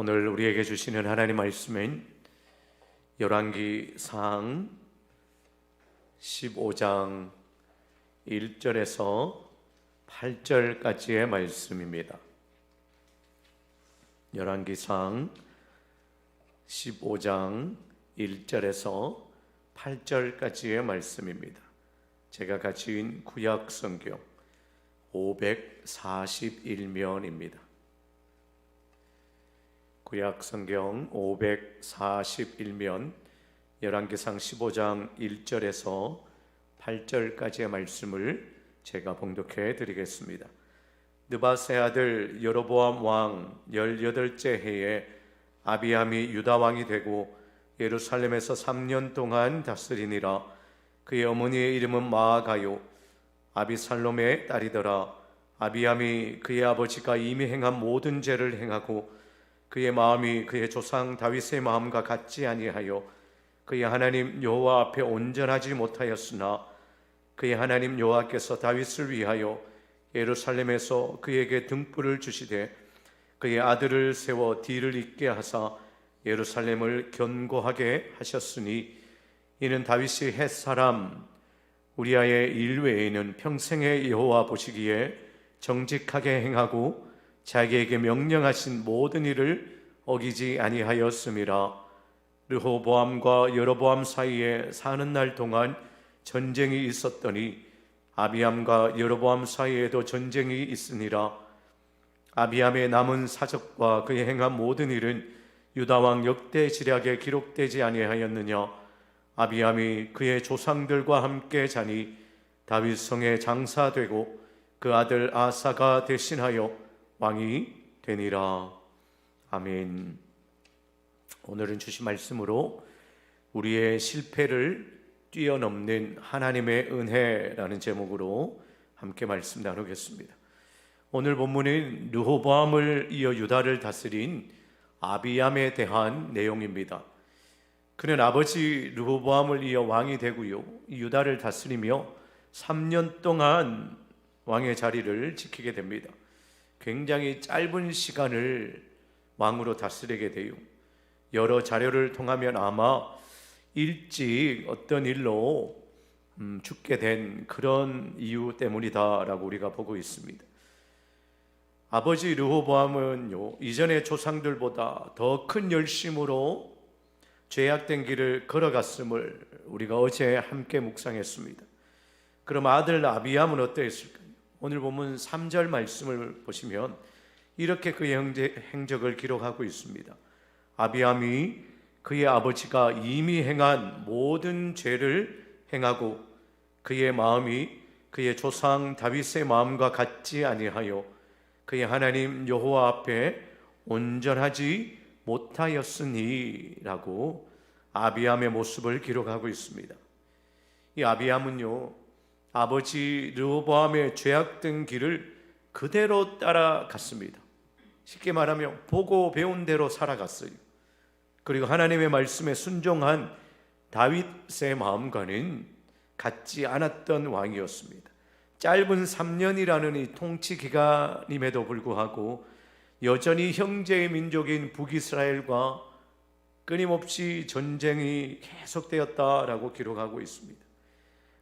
오늘 우리에게 주시는 하나님 말씀은 열왕기상 15장 1절에서 8절까지의 말씀입니다. 열왕기상 15장 1절에서 8절까지의 말씀입니다. 제가 가진 구약 성경 541면입니다. 구약 성경 541면 열왕기상 15장 1절에서 8절까지의 말씀을 제가 봉독해 드리겠습니다. 느바세 아들 여로보암 왕 18째 해에 아비암이 유다 왕이 되고 예루살렘에서 3년 동안 다스리니라. 그의 어머니의 이름은 마아가요. 아비살롬의 딸이더라. 아비암이 그의 아버지가 이미 행한 모든 죄를 행하고 그의 마음이 그의 조상 다윗의 마음과 같지 아니하여 그의 하나님 여호와 앞에 온전하지 못하였으나 그의 하나님 여호와께서 다윗을 위하여 예루살렘에서 그에게 등불을 주시되 그의 아들을 세워 뒤를 잇게 하사 예루살렘을 견고하게 하셨으니 이는 다윗이 햇 사람 우리아의 일 외에는 평생의 여호와 보시기에 정직하게 행하고 자기에게 명령하신 모든 일을 어기지 아니하였음이라. 르호보암과 여로보암 사이에 사는 날 동안 전쟁이 있었더니 아비암과 여로보암 사이에도 전쟁이 있으니라. 아비암의 남은 사적과 그의 행한 모든 일은 유다 왕 역대 지략에 기록되지 아니하였느냐. 아비암이 그의 조상들과 함께 자니 다윗 성에 장사되고 그 아들 아사가 대신하여 왕이 되니라 아멘. 오늘은 주신 말씀으로 우리의 실패를 뛰어넘는 하나님의 은혜라는 제목으로 함께 말씀 나누겠습니다. 오늘 본문은 르호보암을 이어 유다를 다스린 아비암에 대한 내용입니다. 그는 아버지 르호보암을 이어 왕이 되고요. 유다를 다스리며 3년 동안 왕의 자리를 지키게 됩니다. 굉장히 짧은 시간을 왕으로 다스리게 돼요. 여러 자료를 통하면 아마 일찍 어떤 일로 음, 죽게 된 그런 이유 때문이다라고 우리가 보고 있습니다. 아버지 르호보암은요 이전의 조상들보다 더 큰 열심으로 죄악된 길을 걸어갔음을 우리가 어제 함께 묵상했습니다. 그럼 아들 아비암은 어떠했을까요? 오늘 보면 3절 말씀을 보시면 이렇게 그의 행적을 기록하고 있습니다. 아비암이 그의 아버지가 이미 행한 모든 죄를 행하고 그의 마음이 그의 조상 다윗의 마음과 같지 아니하여 그의 하나님 여호와 앞에 온전하지 못하였으니라고 아비암의 모습을 기록하고 있습니다. 이 아비암은요 아버지 르호보암의 죄악된 길을 그대로 따라갔습니다. 쉽게 말하면 보고 배운 대로 살아갔어요. 그리고 하나님의 말씀에 순종한 다윗의 마음과는 같지 않았던 왕이었습니다. 짧은 3년이라는 이 통치 기간임에도 불구하고 여전히 형제의 민족인 북이스라엘과 끊임없이 전쟁이 계속되었다라고 기록하고 있습니다.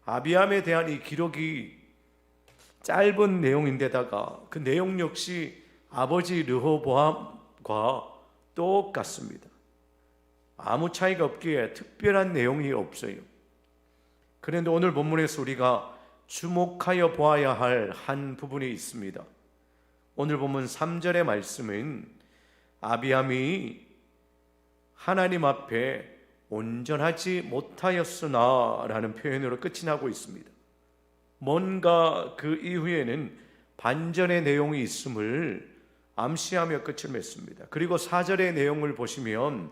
아비암에 대한 이 기록이 짧은 내용인데다가 그 내용 역시 아버지 르호보암과 똑같습니다. 아무 차이가 없기에 특별한 내용이 없어요. 그런데 오늘 본문에서 우리가 주목하여 보아야 할 한 부분이 있습니다. 오늘 본문 3절의 말씀은 아비암이 하나님 앞에 온전하지 못하였으나 라는 표현으로 끝이 나고 있습니다. 뭔가 그 이후에는 반전의 내용이 있음을 암시하며 끝을 맺습니다. 그리고 4절의 내용을 보시면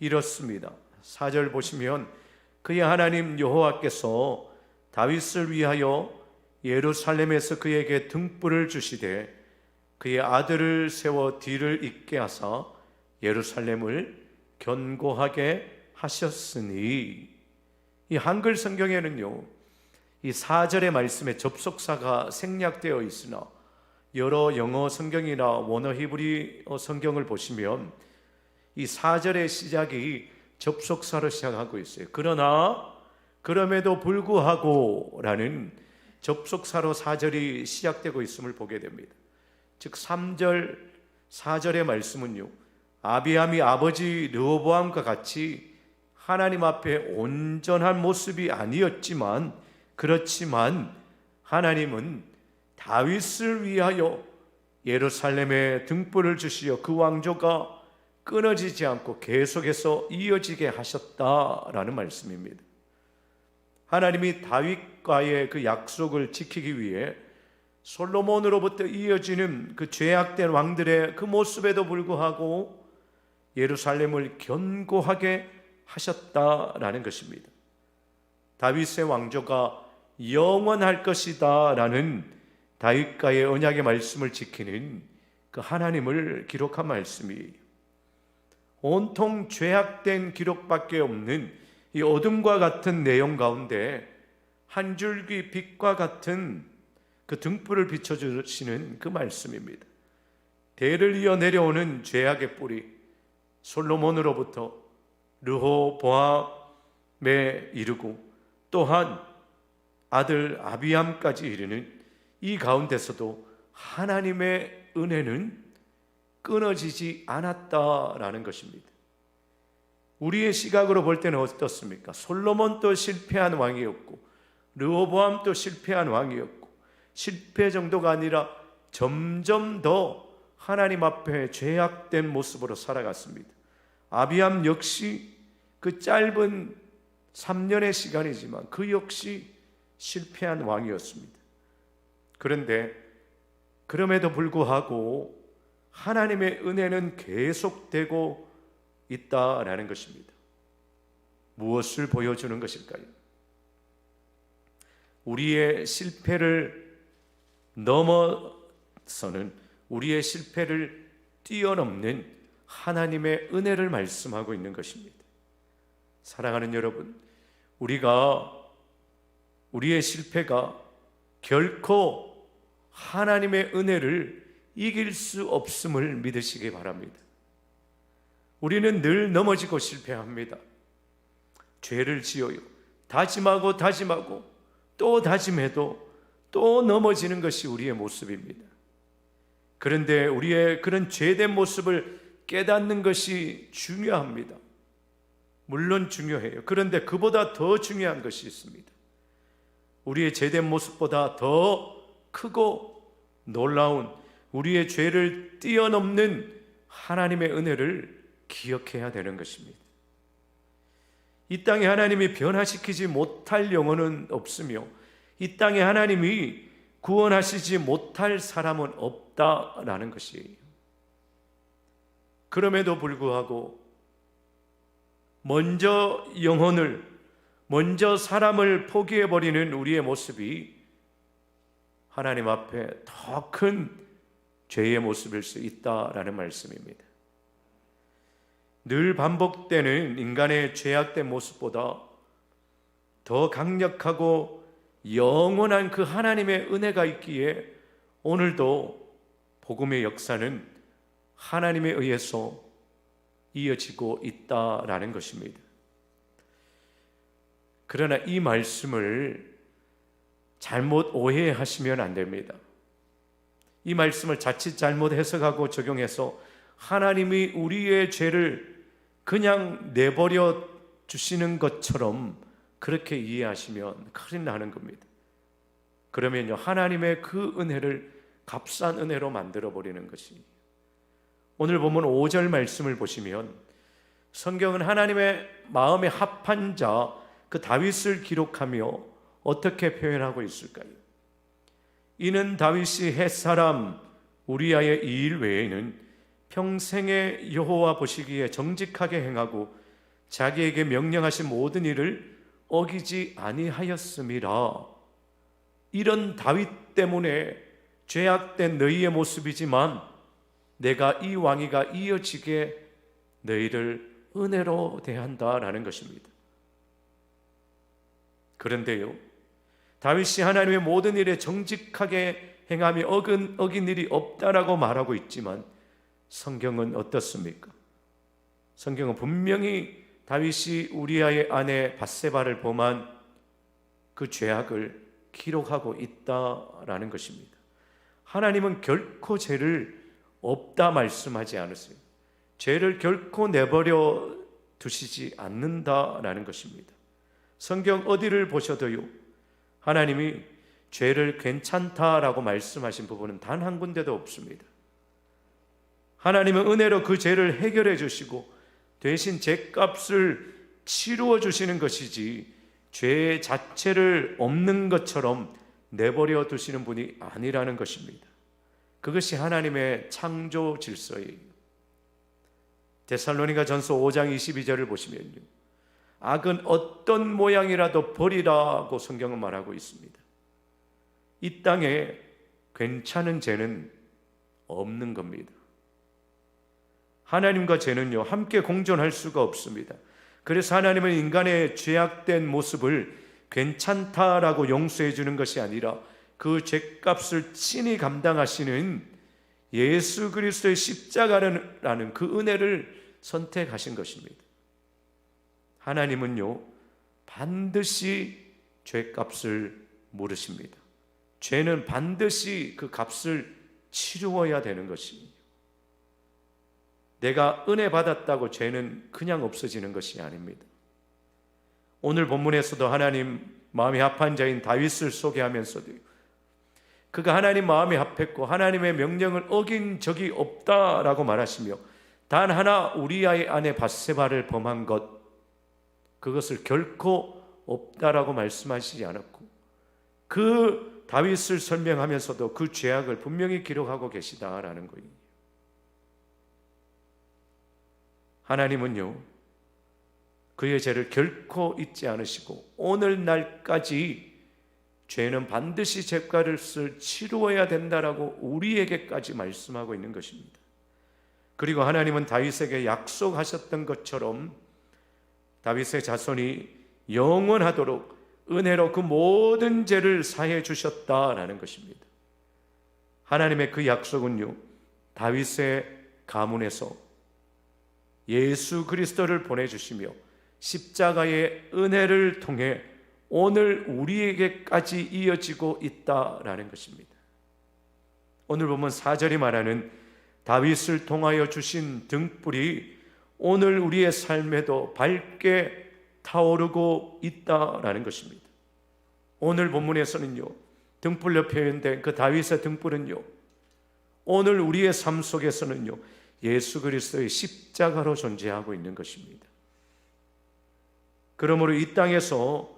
이렇습니다. 4절 보시면 그의 하나님 여호와께서 다윗을 위하여 예루살렘에서 그에게 등불을 주시되 그의 아들을 세워 뒤를 잇게 하사 예루살렘을 견고하게 하셨으니 이 한글 성경에는요. 이 4절의 말씀에 접속사가 생략되어 있으나 여러 영어 성경이나 원어 히브리 성경을 보시면 이 4절의 시작이 접속사로 시작하고 있어요. 그러나 그럼에도 불구하고라는 접속사로 4절이 시작되고 있음을 보게 됩니다. 즉 3절 4절의 말씀은요. 아비함이 아버지 르호보암과 같이 하나님 앞에 온전한 모습이 아니었지만 그렇지만 하나님은 다윗을 위하여 예루살렘에 등불을 주시어 그 왕조가 끊어지지 않고 계속해서 이어지게 하셨다라는 말씀입니다. 하나님이 다윗과의 그 약속을 지키기 위해 솔로몬으로부터 이어지는 그 죄악된 왕들의 그 모습에도 불구하고 예루살렘을 견고하게 하셨다라는 것입니다. 다윗의 왕조가 영원할 것이다라는 다윗과의 언약의 말씀을 지키는 그 하나님을 기록한 말씀이에요. 온통 죄악된 기록밖에 없는 이 어둠과 같은 내용 가운데 한 줄기 빛과 같은 그 등불을 비춰주시는 그 말씀입니다. 대를 이어 내려오는 죄악의 뿌리 솔로몬으로부터 르호보암에 이르고 또한 아들 아비암까지 이르는 이 가운데서도 하나님의 은혜는 끊어지지 않았다라는 것입니다. 우리의 시각으로 볼 때는 어떻습니까? 솔로몬도 실패한 왕이었고 르호보암도 실패한 왕이었고 실패 정도가 아니라 점점 더 하나님 앞에 죄악된 모습으로 살아갔습니다. 아비암 역시 그 짧은 3년의 시간이지만 그 역시 실패한 왕이었습니다. 그런데 그럼에도 불구하고 하나님의 은혜는 계속되고 있다라는 것입니다. 무엇을 보여주는 것일까요? 우리의 실패를 넘어서는 우리의 실패를 뛰어넘는 하나님의 은혜를 말씀하고 있는 것입니다. 사랑하는 여러분, 우리가 우리의 실패가 결코 하나님의 은혜를 이길 수 없음을 믿으시기 바랍니다. 우리는 늘 넘어지고 실패합니다. 죄를 지어요. 다짐하고 다짐하고 또 다짐해도 또 넘어지는 것이 우리의 모습입니다. 그런데 우리의 그런 죄된 모습을 깨닫는 것이 중요합니다. 물론 중요해요. 그런데 그보다 더 중요한 것이 있습니다. 우리의 죄된 모습보다 더 크고 놀라운 우리의 죄를 뛰어넘는 하나님의 은혜를 기억해야 되는 것입니다. 이 땅에 하나님이 변화시키지 못할 영혼은 없으며 이 땅에 하나님이 구원하시지 못할 사람은 없다라는 것이에요. 그럼에도 불구하고 먼저 영혼을 먼저 사람을 포기해 버리는 우리의 모습이 하나님 앞에 더 큰 죄의 모습일 수 있다라는 말씀입니다. 늘 반복되는 인간의 죄악된 모습보다 더 강력하고 영원한 그 하나님의 은혜가 있기에 오늘도 복음의 역사는 하나님에 의해서 이어지고 있다라는 것입니다. 그러나 이 말씀을 잘못 오해하시면 안 됩니다. 이 말씀을 자칫 잘못 해석하고 적용해서 하나님이 우리의 죄를 그냥 내버려 주시는 것처럼 그렇게 이해하시면 큰일 나는 겁니다. 그러면요, 하나님의 그 은혜를 값싼 은혜로 만들어 버리는 것이. 오늘 보면 5절 말씀을 보시면 성경은 하나님의 마음에 합한 자, 그 다윗을 기록하며 어떻게 표현하고 있을까요? 이는 다윗이 햇사람 우리아의 일 외에는 평생에 여호와 보시기에 정직하게 행하고 자기에게 명령하신 모든 일을 어기지 아니하였음이라. 이런 다윗 때문에 죄악된 너희의 모습이지만 내가 이 왕위가 이어지게 너희를 은혜로 대한다라는 것입니다. 그런데요, 다윗이 하나님의 모든 일에 정직하게 행하며 어긴, 어긴 일이 없다라고 말하고 있지만 성경은 어떻습니까? 성경은 분명히 다윗이 우리아의 아내 바세바를 범한 그 죄악을 기록하고 있다라는 것입니다. 하나님은 결코 죄를 없다 말씀하지 않으세요. 죄를 결코 내버려 두시지 않는다라는 것입니다. 성경 어디를 보셔도요. 하나님이 죄를 괜찮다라고 말씀하신 부분은 단 한 군데도 없습니다. 하나님은 은혜로 그 죄를 해결해 주시고 대신 죄값을 치루어 주시는 것이지 죄 자체를 없는 것처럼 내버려 두시는 분이 아니라는 것입니다. 그것이 하나님의 창조 질서예요. 데살로니가 전서 5장 22절을 보시면요. 악은 어떤 모양이라도 버리라고 성경은 말하고 있습니다. 이 땅에 괜찮은 죄는 없는 겁니다. 하나님과 죄는요, 함께 공존할 수가 없습니다. 그래서 하나님은 인간의 죄악된 모습을 괜찮다라고 용서해 주는 것이 아니라 그 죄값을 친히 감당하시는 예수 그리스도의 십자가라는 그 은혜를 선택하신 것입니다. 하나님은요, 반드시 죄값을 물으십니다. 죄는 반드시 그 값을 치루어야 되는 것입니다. 내가 은혜 받았다고 죄는 그냥 없어지는 것이 아닙니다. 오늘 본문에서도 하나님 마음이 합한 자인 다윗을 소개하면서도 그가 하나님 마음이 합했고 하나님의 명령을 어긴 적이 없다라고 말하시며 단 하나 우리아의 아내 바세바를 범한 것 그것을 결코 없다라고 말씀하시지 않았고 그 다윗을 설명하면서도 그 죄악을 분명히 기록하고 계시다라는 거예요. 하나님은요, 그의 죄를 결코 잊지 않으시고, 오늘날까지 죄는 반드시 죄가를 치루어야 된다라고 우리에게까지 말씀하고 있는 것입니다. 그리고 하나님은 다윗에게 약속하셨던 것처럼 다윗의 자손이 영원하도록 은혜로 그 모든 죄를 사해 주셨다라는 것입니다. 하나님의 그 약속은요, 다윗의 가문에서 예수 그리스도를 보내 주시며 십자가의 은혜를 통해 오늘 우리에게까지 이어지고 있다라는 것입니다. 오늘 보면 4절이 말하는 다윗을 통하여 주신 등불이 오늘 우리의 삶에도 밝게 타오르고 있다라는 것입니다. 오늘 본문에서는요, 등불로 표현된 그 다윗의 등불은요, 오늘 우리의 삶 속에서는요, 예수 그리스도의 십자가로 존재하고 있는 것입니다. 그러므로 이 땅에서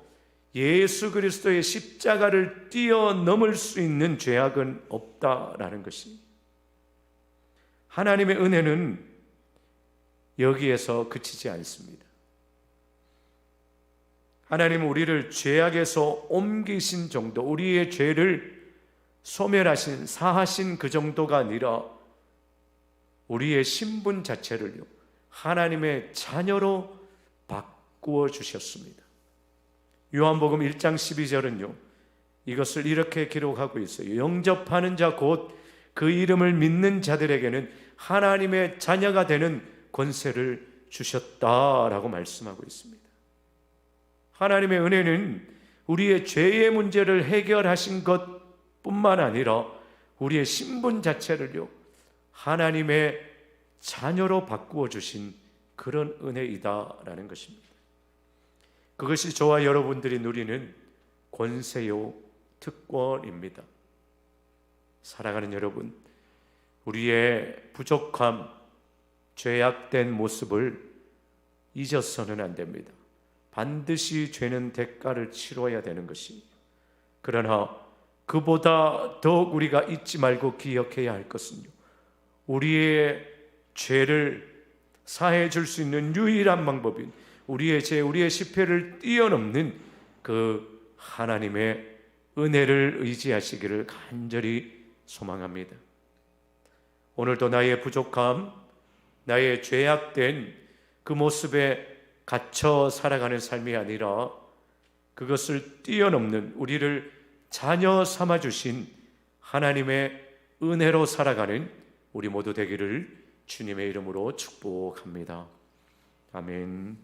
예수 그리스도의 십자가를 뛰어넘을 수 있는 죄악은 없다라는 것입니다. 하나님의 은혜는 여기에서 그치지 않습니다. 하나님은 우리를 죄악에서 옮기신 정도, 우리의 죄를 소멸하신, 사하신 그 정도가 아니라 우리의 신분 자체를요, 하나님의 자녀로 바꾸어 주셨습니다. 요한복음 1장 12절은요, 이것을 이렇게 기록하고 있어요. 영접하는 자 곧 그 이름을 믿는 자들에게는 하나님의 자녀가 되는 권세를 주셨다라고 말씀하고 있습니다. 하나님의 은혜는 우리의 죄의 문제를 해결하신 것 뿐만 아니라 우리의 신분 자체를요, 하나님의 자녀로 바꾸어 주신 그런 은혜이다라는 것입니다. 그것이 저와 여러분들이 누리는 권세요 특권입니다. 살아가는 여러분, 우리의 부족함, 죄악된 모습을 잊어서는 안 됩니다. 반드시 죄는 대가를 치러야 되는 것이. 그러나 그보다 더욱 우리가 잊지 말고 기억해야 할 것은요. 우리의 죄를 사해 줄 수 있는 유일한 방법인 우리의 죄, 우리의 실패를 뛰어넘는 그 하나님의 은혜를 의지하시기를 간절히 소망합니다. 오늘도 나의 부족함, 나의 죄악된 그 모습에 갇혀 살아가는 삶이 아니라 그것을 뛰어넘는 우리를 자녀 삼아 주신 하나님의 은혜로 살아가는 우리 모두 되기를 주님의 이름으로 축복합니다. 아멘.